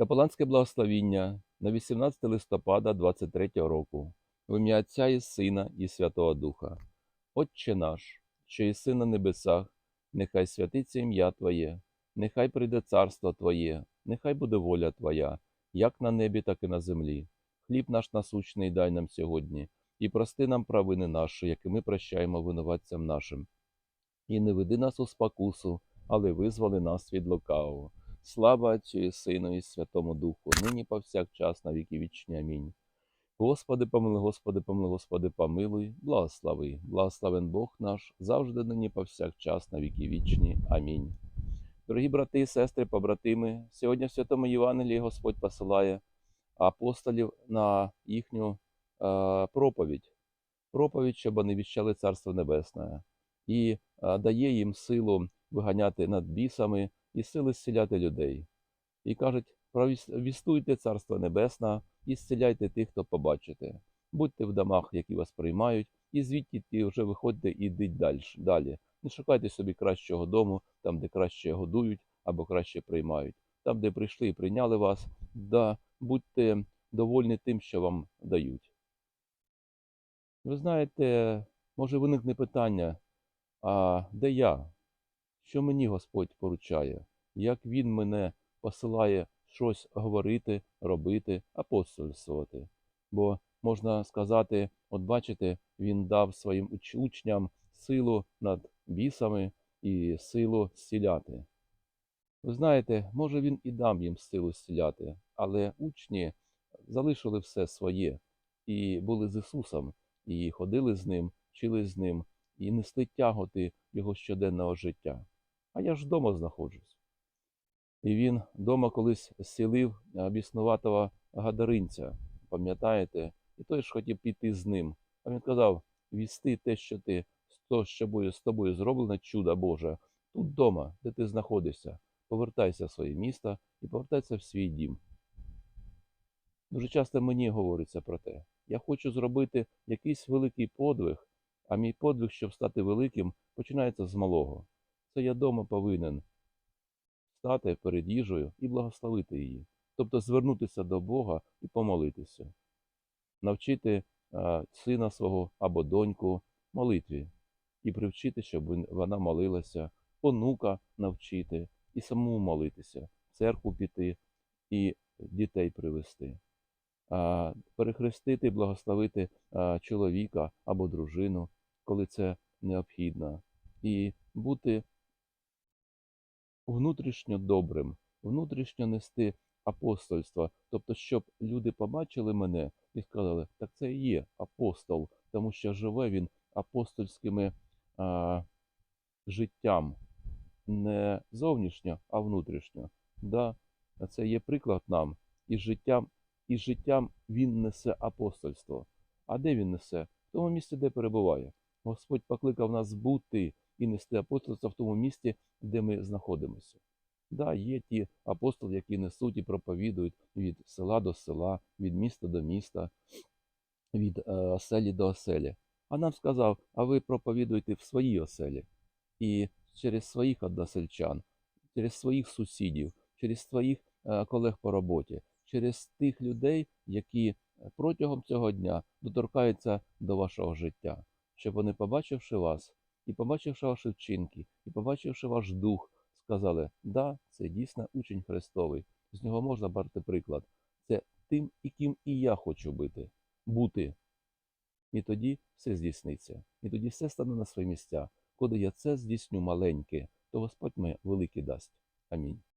Капеланське благословіння на 18 листопада 23 року. В ім'я Отця і Сина і Святого Духа. Отче наш, що єси на небесах, нехай святиться ім'я Твоє, нехай прийде царство Твоє, нехай буде воля Твоя, як на небі, так і на землі. Хліб наш насущний дай нам сьогодні, і прости нам провини наші, які ми прощаємо винуватцям нашим. І не веди нас у спокусу, але визволи нас від лукавого. Слава Отцю і Сину і Святому Духу, нині повсякчас на віки вічні. Амінь. Господи, помилуй, Господи, помилуй, Господи, помилуй, благослови, благословен Бог наш, завжди нині повсякчас на віки вічні. Амінь. Дорогі брати і сестри, побратими, сьогодні в Святому Євангелії Господь посилає апостолів на їхню е, проповідь. Проповідь, щоб вони віщали Царство Небесне, і е, дає їм силу виганяти над бісами і сили зціляти людей. І кажуть, провістуйте Царство Небесне і зціляйте тих, хто побачите. Будьте в домах, які вас приймають, і звідти ті вже виходьте і йдіть далі. далі. Не шукайте собі кращого дому, там, де краще годують або краще приймають. Там, де прийшли і прийняли вас, да, будьте довольні тим, що вам дають. Ви знаєте, може виникне питання, а де я? Що мені Господь поручає? Як Він мене посилає щось говорити, робити, апостольствувати? Бо можна сказати, от бачите, Він дав своїм учням силу над бісами і силу зціляти. Ви знаєте, може він і дам їм силу зціляти, але учні залишили все своє і були з Ісусом, і ходили з Ним, вчили з Ним, і несли тяготи Його щоденного життя. А я ж вдома знаходжусь. І він вдома колись зцілив а, біснуватого гадаринця, пам'ятаєте, і той ж хотів піти з ним. А він казав: вісти те, що ти то, що буде з тобою зроблено, чудо Боже, тут вдома, де ти знаходишся, повертайся в своє місто і повертайся в свій дім. Дуже часто мені говориться про те. Я хочу зробити якийсь великий подвиг, а мій подвиг, щоб стати великим, починається з малого. Це я дома повинен стати перед їжею і благословити її, тобто звернутися до Бога і помолитися, навчити а, сина свого або доньку молитві і привчити, щоб вона молилася, онука навчити і самому молитися, церкву піти і дітей привести, перехрестити, благословити а, чоловіка або дружину, коли це необхідно, і бути внутрішньо добрим, внутрішньо нести апостольство, тобто, щоб люди побачили мене і сказали, так це і є апостол, тому що живе він апостольськими а, життям, не зовнішньо, а внутрішньо. Да, це є приклад нам, і життям, і життям він несе апостольство. А де він несе? В тому місці, де перебуває. Господь покликав нас бути і нести апостольство в тому місці, де ми знаходимося. Да, є ті апостоли, які несуть і проповідують від села до села, від міста до міста, від е, оселі до оселі. А нам сказав, а ви проповідуєте в своїй оселі і через своїх односельчан, через своїх сусідів, через своїх е, колег по роботі, через тих людей, які протягом цього дня доторкаються до вашого життя, щоб вони, побачивши вас, і побачивши ваші вчинки, і побачивши ваш дух, сказали: да, це дійсно учень Христовий. З нього можна брати приклад. Це тим, і ким і я хочу бути, бути. І тоді все здійсниться. І тоді все стане на свої місця. Коли я це здійсню маленьке, то Господь моє велике дасть. Амінь.